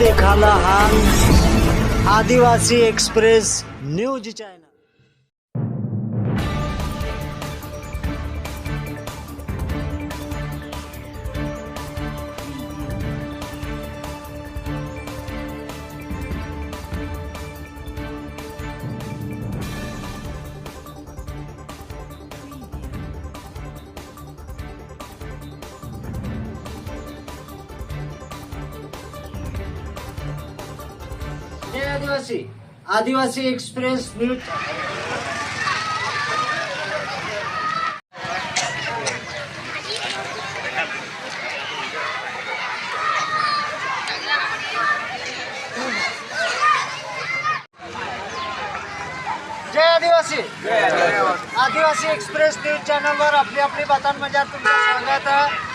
देखाला हाल आदिवासी एक्सप्रेस न्यूज चॅनल। आदिवासी. आदिवासी एक्सप्रेस न्यूज जय आदिवासी. आदिवासी एक्सप्रेस न्यूज चॅनलवर आपली आपली बातम्यांमध्ये तुमचं स्वागत आहे.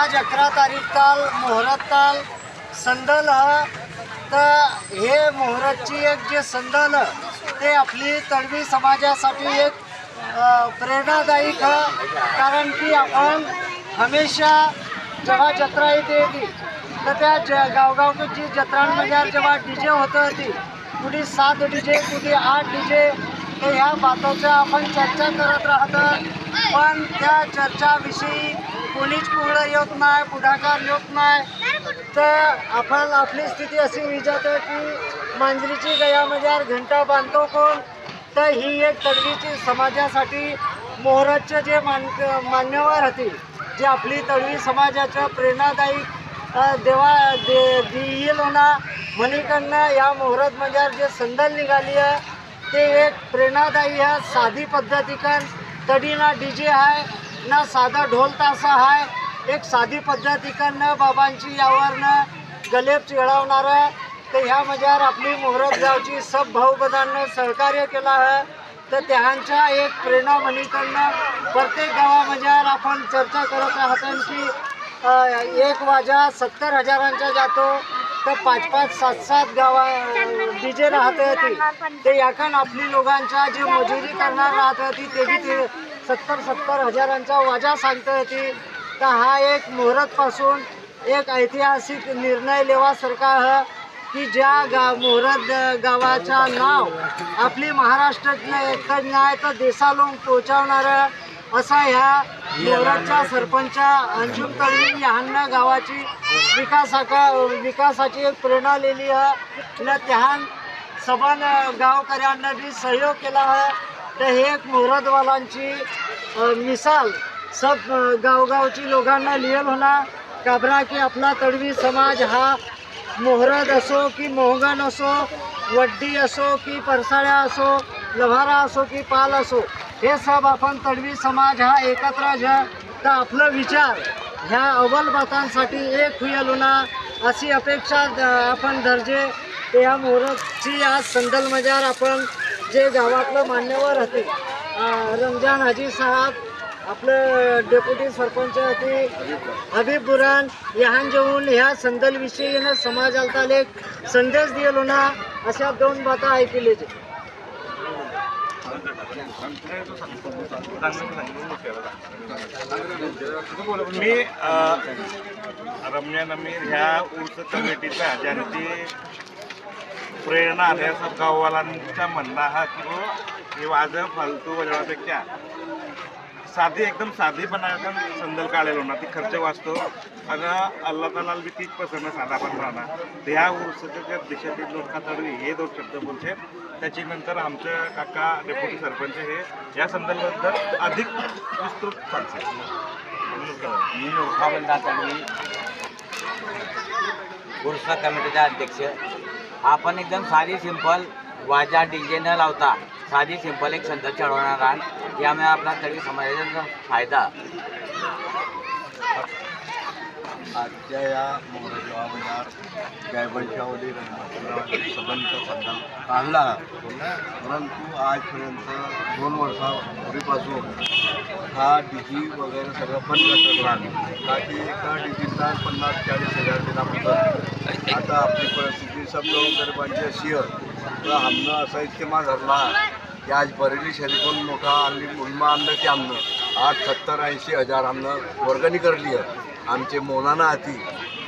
आज अकरा तारीख काल मोहरत काल संदल हा तर हे मोहरतची एक जे संदल ते आपली तळवी समाजासाठी एक प्रेरणादायी कारण की आपण हमेशा जेव्हा जत्रा येते येते तर त्या ज गावगावची जत्रांमध्ये जेव्हा डी जे होतं ती कुठे सात डी जे कुठे आठ डी जे तर ह्या बातोच्या आपण चर्चा करत राहतो पण त्या चर्चाविषयी कोणीच पुढं येत नाही पुढाकार येत नाही तर आपण आपली स्थिती अशी विचारतो की मांजरीची गयामध्ये घंटा बांधतो कोण? तर ही एक तडवीची समाजासाठी मोहरतचे जे मान मान्यवर होते जे आपली तळवी समाजाचं प्रेरणादायी देवा दे देईल होणार मणिकडनं या मोहरत म्हणजे जे संदल निघाली आहे ते एक प्रेरणादायी आहे साधी पद्धतीकन तडी ना डी जे आहे ना साधा ढोल तासा आहे एक साधी पद्धतीकडनं बाबांची यावरनं गलेप चिळवणारं तर ह्या मजार आपली मोहरत गावची सब भाऊबंधांना सहकार्य केलं आहे. तर त्यांच्या एक प्रेरणा म्हणीकडनं प्रत्येक गावामध्ये आपण चर्चा करत आहात की एक वाजा सत्तर हजारांच्या जातो. तर पाच पाच सात सात गावा डी जे राहत होती ते याकन आपली लोकांच्या जे मजुरी करणार राहत होती ते बी ते सत्तर सत्तर हजारांचा वाजा सांगत होती तर हा एक मुहूर्तपासून एक ऐतिहासिक निर्णय लेवासारखा सरकार की ज्या गा मुहूर्त गावाचा नाव आपली महाराष्ट्रातलं एकच नाही तर देशालोक पोहोचवणारं असा ह्या मोहरतच्या सरपंच अंजुम तळवी यांना गावाची विकासाका विकासाची एक प्रेरणा लिहिली आहे त्यान सभान गावकऱ्यांना बी सहयोग केला आहे तर हे एक मुहूर्तवालांची मिसाल सब गावगावची लोकांना लिहिल होणार. काबरा की आपला तडवी समाज हा मोहरत असो की मोहगन असो वड्डी असो की परसाळ्या असो लव्हारा असो की पाल असो हे सब आपण तडवी समाज हा एकत्र घ्या तर आपलं विचार ह्या अव्वलबातांसाठी एक होईल होणार अशी अपेक्षा द- आपण दर्जे ते ह्या मोहरतची आज संदलमजार आपण जे गावातलं मान्यवर होते रमजान हाजी साहेब आपलं डेप्युटी सरपंच ते हबीब बुरान यहान जेवून ह्या संदलविषयी समाजाला एक संदेश दिलो ना अशा दोन बाता ऐकले मी रम्या नमीर ह्या उर्स कमिटीचा ज्यांची प्रेरणा आल्याचा सब म्हणणं हा की हे वाजं फालतू वजवापेक्षा साधी एकदम साधीपणा एकदम संदल काढलेलो ना ती खर्च वाचतो. आणि अल्ला तालाल बी तीच पसंत साधा पण राहणार. ह्या उर्सच्या ज्या देशातील लोक हे दोन शब्द बोलते त्याची नंतर आमचे काका डेप्युटी सरपंच हे या संदर्भाबद्दल अधिक विस्तृत सांगतील. मी मुरखाबंदा तडवी गुरुस्वा कमिटीचा अध्यक्ष. आपण एकदम साधी सिंपल वाजा डीजे न लावता साधी सिंपल एक संत चढवणार आहात. यामुळे आपला तरी समाजाचा फायदा. आजच्या या मोहरगावावर गायबंशावली संबंध सध्या काढला. परंतु आजपर्यंत दोन वर्षापूर्वीपासून हा डिजी वगैरे सगळं बंद करत राहिलं का की एका डिजीचा पन्नास चाळीस हजार देणार आता आपली परिस्थिती समजावून गरिबांची अशी आहे तर आमनं असा इस्तेमाल धरला. की आज बरेली शहरीतून मोठा आम्ही मुलमा आणलं की आमनं आज सत्तर ऐंशी हजार आमनं वर्गणी करली आहे. आमचे मोनाना हाती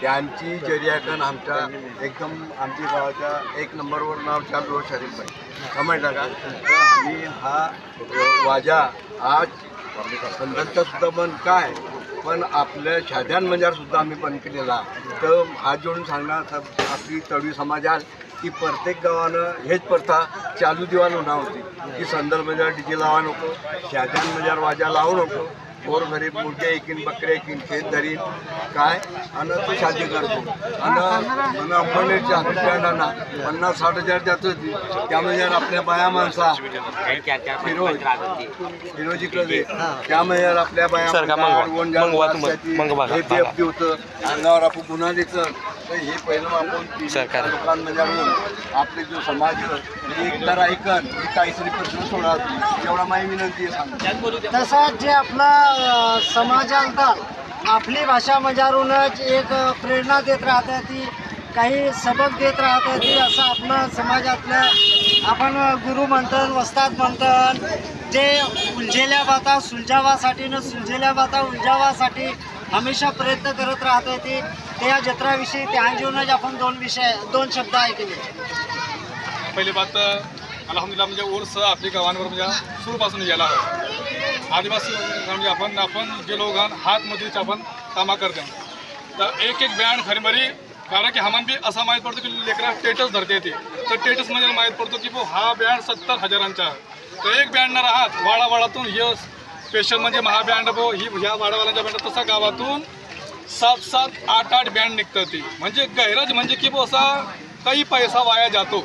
त्यांची जरियाकन आमच्या एकदम आमच्या गावाच्या एक नंबरवर नाव चालू शरीफ आहे समजलं का? आम्ही हा वाजा आज संदलचा सुद्धा बंद काय? पण आपल्या शाद्यान मंजार सुद्धा आम्ही बंद केलेला. तर हात जोडून सांगणार तर आपली तळी समाजात की प्रत्येक गावानं हेच प्रथा चालू दिवाण होणार होती. की संदल मंजार डीजे लावा नको शाद्यान मंजार वाजा लावू नको गोर गरीब मुर्गे एकीन बकरे एकीन खेत धरीन काय? आणि तो शादी करतो. आणि अंबरनेरच्या हत्यारांना पन्नास साठ हजार जात होती. त्यामध्ये आपल्या बाया माणसा फिरोज. फिरोजीकडे त्यामुळे आपल्या बाया होतं. अंगावर आपण गुन्हा देतं तर हे पहिलं आपण सरकार. लोकांमध्ये आणून आपले जो समाज आहे, एक तर ऐकन काहीतरी प्रश्न सोडा एवढा माझी विनंती आहे सांगतो तसाच जे आपला अ, समाजाला आपली भाषा मजारूनच एक प्रेरणा देत राहते ती काही सबक देत राहते ती असं आपलं समाजातलं आपण गुरु म्हणतात वस्ताद म्हणतात जे उलझेल्या बाता सुलझावासाठी न सुलझेल्या बाता उलझावासाठी हमेशा प्रयत्न करत राहते ती त्या जत्राविषयी त्या जीवनात आपण दोन विषय दोन शब्द ऐकले. पहिली बात तर म्हणजे उर्स आपली गावांवर म्हणजे सुरूपासून गेला आहे आदिवासी म्हणजे आपण आपण जे लोक आहात, हात मजुरीचे आपण कामा करतो. तर एक एक बँड खरीमरी कारण की हमान बी असा माहीत पडतो की लेकरा स्टेटस धरते येते तर स्टेटस म्हणजे माहीत पडतो की बुवा हा बँड सत्तर हजारांचा आहे. तर एक बँड न राहत वाडावाडातून हे स्पेशल म्हणजे महाबँड बो ही ह्या वाडावाल्यांच्या बँड तसा गावातून सात सात आठ आठ बँड निघतात ती. म्हणजे गैरज म्हणजे की असा काही पैसा वाया जातो.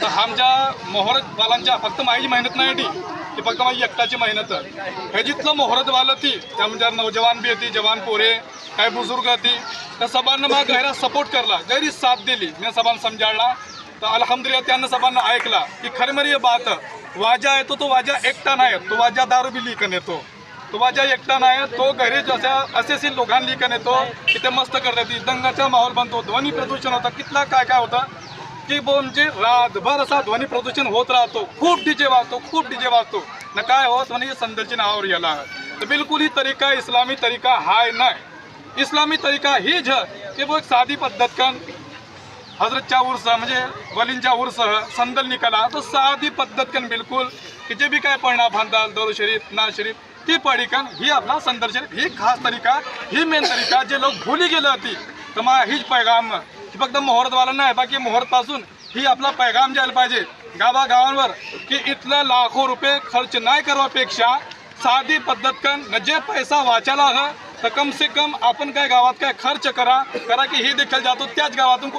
तर आमच्या मोहरतवालांच्या फक्त माझी मेहनत नाही ती. ती फक्त माझी एकटाची मेहनत आहे. हे जिथलं मोहरतवालं ती त्यामध्ये म्हणजे नौजवान बी होती जवान पोरे काही बुजुर्ग होती त्या सभांना मला गैरा सपोर्ट करला. गैरी साथ दिली. मी सभांना समजाळला. तर अलहमदिल्ला त्यांना सभांना ऐकला की खरं मरी बात वाजा येतो तो वाजा एकटा नाही. तो वाजा दारू बी लिकन येतो तो वाजा एकटा नाही तो घरी जशा असे लोकांनी लिकन येतो की ते मस्त करतात. दंगाचा माहोल बनतो. ध्वनी प्रदूषण होतं. कितला काय काय होतं? की बो म्हणजे रातभर असा ध्वनी प्रदूषण होत राहतो. खूप डीजे वाजतो खूप डीजे वाजतो. न काय होत म्हणजे संदलची नावावर याला तर बिलकुल ही तरीका इस्लामी तरीका हाय नाही इस्लामी तरीका ही झ की बो साधी पद्धत कन हजरतच्या उर्स म्हणजे वलींच्या उर्स संदल निकाला. तो साधी पद्धत कन बिलकुल की जे बी काय परिणाम बांधाल दरो शरीफ ना शरीफ ती पाडिकन ही आपला संदर्शन ही खास तरीका ही मेन तरीका जे लोक भुली गेले होती. तर मग हीच पैगाम. की फक्त मुहूर्तवाला नाही बाकी मोहरतपासून ही आपला पैगाम जायला पाहिजे. गावागावांवर की इथलं लाखो रुपये खर्च नाही करवापेक्षा साधी पद्धत कन जे पैसा वाचायला हं तर कम से कम आपण काय गावात काय खर्च करा करा की हे देखील जातो त्याच गावातून कोण-